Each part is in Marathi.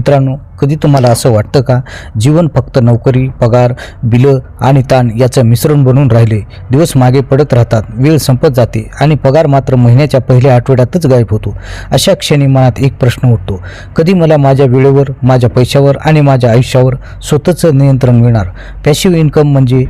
मित्रांनो कधी तुम्हाला असं वाटतं का? जीवन फक्त नोकरी पगार बिलं आणि ताण याचं मिश्रण बनून राहिले. दिवस मागे पडत राहतात वेळ संपत जाते आणि पगार मात्र महिन्याच्या पहिल्या आठवड्यातच गायब होतो. अशा क्षणी मनात एक प्रश्न उठतो. कधी मला माझ्या वेळेवर माझ्या पैशावर आणि माझ्या आयुष्यावर स्वतःचं नियंत्रण मिळणार? पॅशिव्ह इन्कम म्हणजे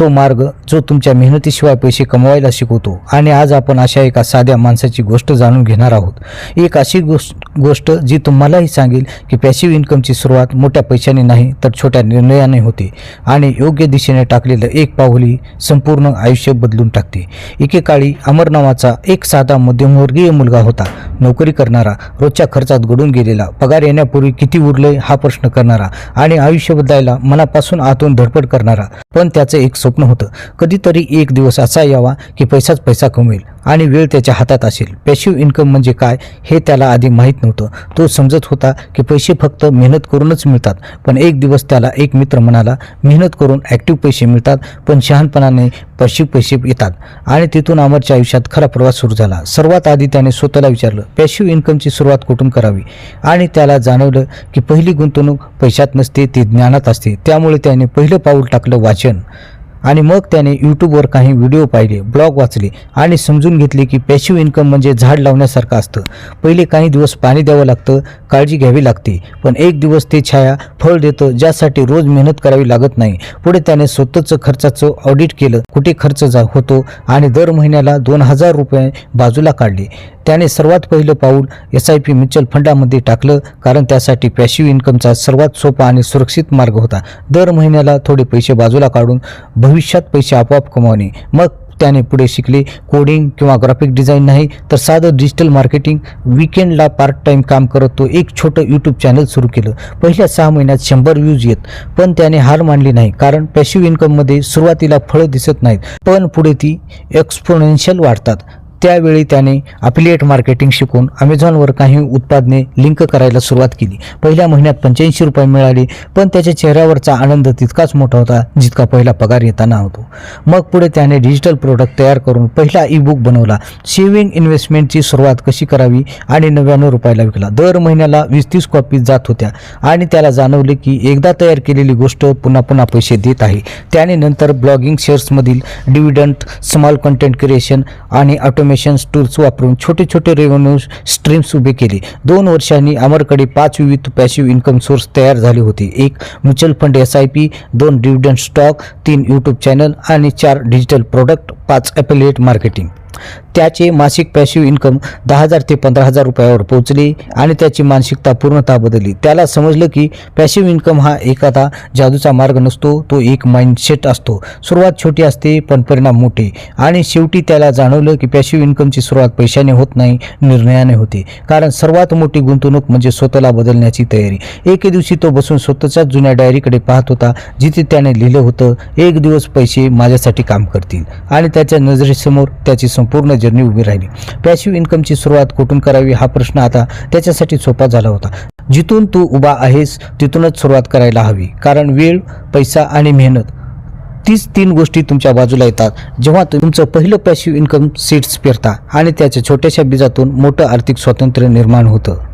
तो मार्ग जो तुमच्या मेहनतीशिवाय पैसे कमवायला शिकवतो. आणि आज आपण अशा एका साध्या माणसाची गोष्ट जाणून घेणार आहोत. एक अशी गोष्ट गोष्ट जी तुम्हालाही सांगेल की पॅसिव्ह इन्कमची सुरुवात मोठ्या पैशाने नाही तर छोट्या निर्णयाने होते. आणि योग्य दिशेने टाकलेलं एक पाहुली संपूर्ण आयुष्य बदलून टाकते. एकेकाळी अमर नावाचा एक साधा मध्यमवर्गीय मुलगा होता. नोकरी करणारा रोजच्या खर्चात घडून गेलेला पगार येण्यापूर्वी किती उरले हा प्रश्न करणारा आणि आयुष्य बदलायला मनापासून आतून धडपड करणारा. पण त्याचं एक स्वप्न होतं. कधीतरी एक दिवस असा यावा की पैसाच पैसा कमवेल आणि वेळ त्याच्या हातात असेल. पॅशिव्ह इन्कम म्हणजे काय हे त्याला आधी माहीत नव्हतं. तो समजत होता की पैसे फक्त मेहनत करूनच मिळतात. पण एक दिवस त्याला एक मित्र म्हणाला मेहनत करून ॲक्टिव्ह पैसे मिळतात पण शहाणपणाने पॅशिव्ह पैसे येतात. आणि तिथून अमरच्या आयुष्यात खरा प्रवास सुरू झाला. सर्वात आधी त्याने स्वतःला विचारलं पॅशिव्ह इन्कमची सुरुवात कुठून करावी? आणि त्याला जाणवलं की पहिली गुंतवणूक पैशात नसते ती ज्ञानात असते. त्यामुळे त्याने पहिलं पाऊल टाकलं वाचन. आणि मग त्याने यूट्यूबवर काही व्हिडिओ पाहिले ब्लॉग वाचले आणि समजून घेतले की पॅशिव्ह इन्कम म्हणजे झाड लावण्यासारखं असतं. पहिले काही दिवस पाणी द्यावं लागतं काळजी घ्यावी लागते पण एक दिवस ते छाया फळ देतं ज्यासाठी रोज मेहनत करावी लागत नाही. पुढे त्याने स्वतःचं खर्चाचं ऑडिट केलं कुठे खर्च जा होतो आणि दर महिन्याला दोन हजार रुपये बाजूला काढले. त्याने सर्वात पहिलं पाऊल एस आय पी म्युच्युअल फंडामध्ये टाकलं कारण त्यासाठी पॅशिव्ह इन्कमचा सर्वात सोपा आणि सुरक्षित मार्ग होता. दर महिन्याला थोडे पैसे बाजूला काढून भविष्यात पैसे आपोआप कमावणे. मग त्याने पुढे शिकले कोडिंग किंवा ग्राफिक डिझाईन नाही तर साधं डिजिटल मार्केटिंग विकेंडला पार्ट टाईम काम करत तो एक छोटं यूट्यूब चॅनल सुरू केलं. पहिल्या सहा महिन्यात शंभर व्ह्यूज येत पण त्याने हार मानली नाही कारण पॅशिव्ह इन्कममध्ये सुरुवातीला फळं दिसत नाहीत पण पुढे ती एक्सपोनेन्शियल वाढतात. त्यावेळी त्याने अफिलिएट मार्केटिंग शिकून अमेझॉनवर काही उत्पादने लिंक करायला सुरुवात केली. पहिल्या महिन्यात पंच्याऐंशी रुपये मिळाले पण त्याच्या चेहऱ्यावरचा आनंद तितकाच मोठा होता जितका पहिला पगार येताना होतो. मग पुढे त्याने डिजिटल प्रोडक्ट तयार करून पहिला ई बुक बनवला सेव्हिंग इन्व्हेस्टमेंटची सुरुवात कशी करावी आणि नव्याण्णव रुपयाला विकला. दर महिन्याला वीस तीस कॉपी जात होत्या आणि त्याला जाणवले की एकदा तयार केलेली गोष्ट पुन्हा पुन्हा पैसे देत आहे. त्याने नंतर ब्लॉगिंग शेअर्समधील डिव्हिडंट स्मॉल कंटेंट क्रिएशन आणि ऑटोमेशन टूल्स वापरून छोटे छोटे रेव्हेन्यू स्ट्रीम्स उभे केले. दोन वर्षांनी अमरकडे पाच विविध पॅशिव्ह इन्कम सोर्स तयार झाले होते. एक mutual fund S I P दोन डिव्हिडंट स्टॉक तीन यूट्यूब चॅनल आणि चार डिजिटल प्रोडक्ट पाच ॲफिलिएट मार्केटिंग त्याचे मासिक पॅशिव्ह इन्कम दहा हजार ते पंधरा हजार रुपयावर पोहोचले आणि त्याची मानसिकता पूर्णतः बदलली. त्याला समजलं की पॅशिव्ह इन्कम हा एखादा जादूचा मार्ग नसतो तो एक माइंडसेट असतो. सुरुवात छोटी असते पण परिणाम मोठे. आणि शेवटी त्याला जाणवलं की पॅशिव्ह इन्कमची सुरुवात पैशाने होत नाही निर्णयाने होते. कारण सर्वात मोठी गुंतवणूक म्हणजे स्वतःला बदलण्याची तयारी. एके दिवशी तो बसून स्वतःच्याच जुन्या डायरीकडे पाहत होता जिथे त्याने लिहिलं होतं एक दिवस पैसे माझ्यासाठी काम करतील. आणि त्याच्या नजरेसमोर त्याची संपूर्ण जर्नी उभी राहिली. पॅसिव्ह इन्कमची सुरुवात कुठून करावी हा प्रश्न आता त्याच्यासाठी सोपा झाला होता. जिथून तू उभा आहेस तिथूनच सुरुवात करायला हवी. कारण वेळ पैसा आणि मेहनत तीच तीन गोष्टी तुमच्या बाजूला येतात. जेव्हा तुमचं पहिलं पॅसिव्ह इन्कम सीट्स पेरता आणि त्याच्या छोट्याशा बीजातून मोठं आर्थिक स्वातंत्र्य निर्माण होतं.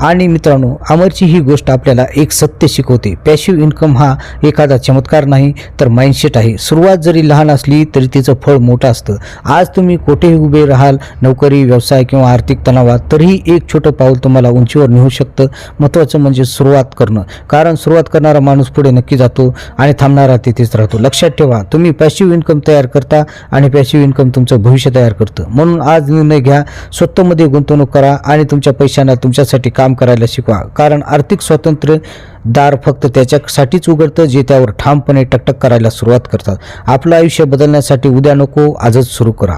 आणि मित्रांनो अमरची ही गोष्ट आपल्याला एक सत्य शिकवते. पॅशिव इन्कम हा एखादा चमत्कार नाही तर माइंडसेट आहे. सुरुवात जरी लहान असली तरी तिचं फळ मोठं असतं. आज तुम्ही कोठेही उभे राहाल नोकरी व्यवसाय किंवा आर्थिक तणावात तरीही एक छोटं पाऊल तुम्हाला उंचीवर नेऊ शकतं. महत्त्वाचं म्हणजे सुरुवात करणं. कारण सुरुवात करणारा माणूस पुढे नक्की जातो आणि थांबणारा तिथेच राहतो. लक्षात ठेवा तुम्ही पॅशिव्ह इन्कम तयार करता आणि पॅशिव्ह इन्कम तुमचं भविष्य तयार करतं. म्हणून आज निर्णय घ्या स्वतःमध्ये गुंतवणूक करा आणि तुमच्या पैशांना तुमच्यासाठी काम करायला शिकवा. कारण आर्थिक स्वातंत्र्य दार फक्त त्याच्यासाठीच उघडतं जे त्यावर ठामपणे टकटक करायला सुरुवात करतात. आपलं आयुष्य बदलण्यासाठी उद्या नको आजच सुरू करा.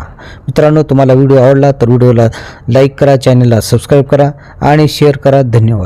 मित्रांनो तुम्हाला व्हिडिओ आवडला तर व्हिडिओला लाईक करा चॅनलला सबस्क्राईब करा आणि शेअर करा. धन्यवाद.